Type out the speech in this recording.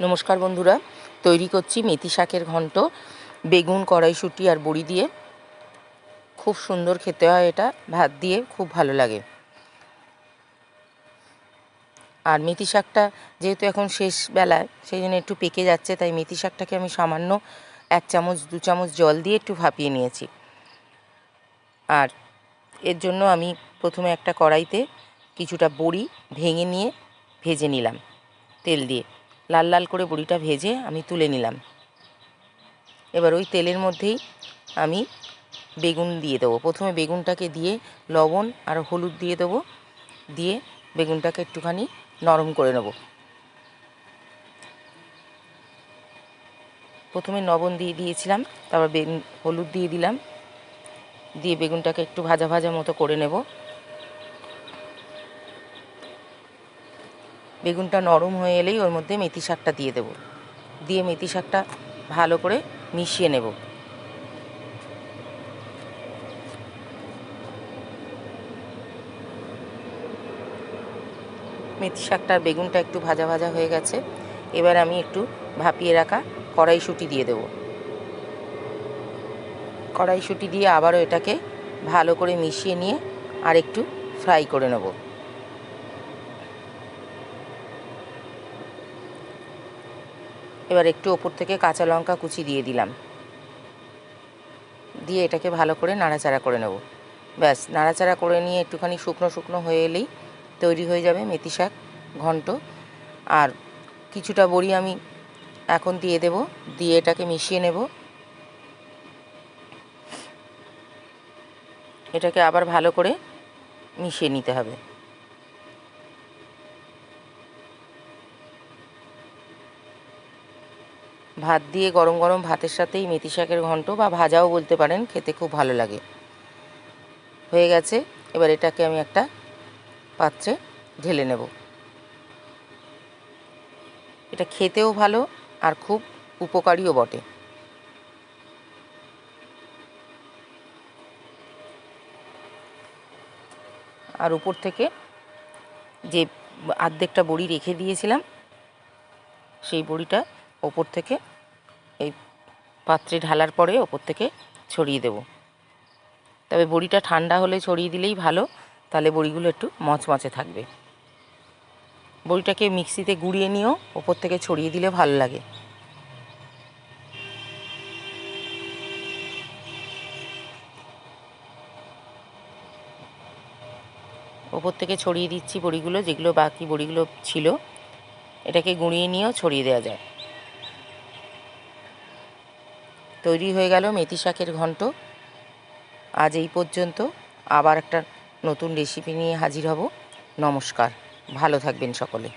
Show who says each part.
Speaker 1: নমস্কার বন্ধুরা, তৈরি করছি মেথি শাকের ঘন্ট, বেগুন কড়াইশুঁটি আর বড়ি দিয়ে। খুব সুন্দর খেতে হয় এটা, ভাত দিয়ে খুব ভালো লাগে। আর মেথি শাকটা যেহেতু এখন শেষ বেলায় সেই জন্য একটু পেকে যাচ্ছে, তাই মেথি শাকটাকে আমি সামান্য এক চামচ, দু চামচ জল দিয়ে একটু ভাপিয়ে নিয়েছি। আর এর জন্য আমি প্রথমে একটা কড়াইতে কিছুটা বড়ি ভেঙে নিয়ে ভেজে নিলাম তেল দিয়ে। লাল লাল করে বড়িটা ভেজে আমি তুলে নিলাম। এবার ওই তেলের মধ্যেই আমি বেগুন দিয়ে দেবো। প্রথমে বেগুনটাকে দিয়ে লবণ আর হলুদ দিয়ে দেবো। দিয়ে বেগুনটাকে একটুখানি নরম করে নেব। প্রথমে লবণ দিয়ে দিয়েছিলাম, তারপর হলুদ দিয়ে দিলাম। দিয়ে বেগুনটাকে একটু ভাজা ভাজা মতো করে নেব। বেগুনটা নরম হয়ে এলেই ওর মধ্যে মেথি শাকটা দিয়ে দেব। দিয়ে মেথি শাকটা ভালো করে মিশিয়ে নেব। মেথি শাকটার বেগুনটা একটু ভাজা ভাজা হয়ে গেছে। এবার আমি একটু ভাপিয়ে রাখা কড়াইশুঁটি দিয়ে দেবো। কড়াইশুঁটি দিয়ে আবারও এটাকে ভালো করে মিশিয়ে নিয়ে আর একটু ফ্রাই করে নেব। এবার একটু ওপর থেকে কাঁচা লঙ্কা কুচি দিয়ে দিলাম। দিয়ে এটাকে ভালো করে নাড়াচাড়া করে নেব। ব্যাস, নাড়াচাড়া করে নিয়ে একটুখানি শুকনো শুকনো হয়ে এলেই তৈরি হয়ে যাবে মেথি শাক ঘন্ট। আর কিছুটা বড়ি আমি এখন দিয়ে দেব, দিয়ে এটাকে মিশিয়ে নেব। এটাকে আবার ভালো করে মিশিয়ে নিতে হবে। ভাত দিয়ে গরম গরম ভাতের সাথেই মেথি শাকের ঘন্ট বা ভাজাও বলতে পারেন, খেতে খুব ভালো লাগে। হয়ে গেছে, এবার এটাকে আমি একটা পাত্রে ঢেলে নেব। এটা খেতেও ভালো আর খুব উপকারীও বটে। আর উপর থেকে যে আর্ধেকটা বড়ি রেখে দিয়েছিলাম, সেই বড়িটা ওপর থেকে এই পাত্রে ঢালার পরে ওপর থেকে ছড়িয়ে দেব। তবে বড়িটা ঠান্ডা হলে ছড়িয়ে দিলেই ভালো, তাহলে বড়িগুলো একটু মচমচে থাকবে। বড়িটাকে মিক্সিতে গুঁড়িয়ে নিয়েও ওপর থেকে ছড়িয়ে দিলে ভালো লাগে। ওপর থেকে ছড়িয়ে দিচ্ছি বড়িগুলো, যেগুলো বাকি বড়িগুলো ছিল, এটাকে গুঁড়িয়ে নিয়েও ছড়িয়ে দেওয়া যায়। তৈরি হয়ে গেল মেথি শাকের ঘন্ট। আজ এই পর্যন্ত আবার একটা নতুন রেসিপি নিয়ে হাজির হব। নমস্কার। ভালো থাকবেন সকলে।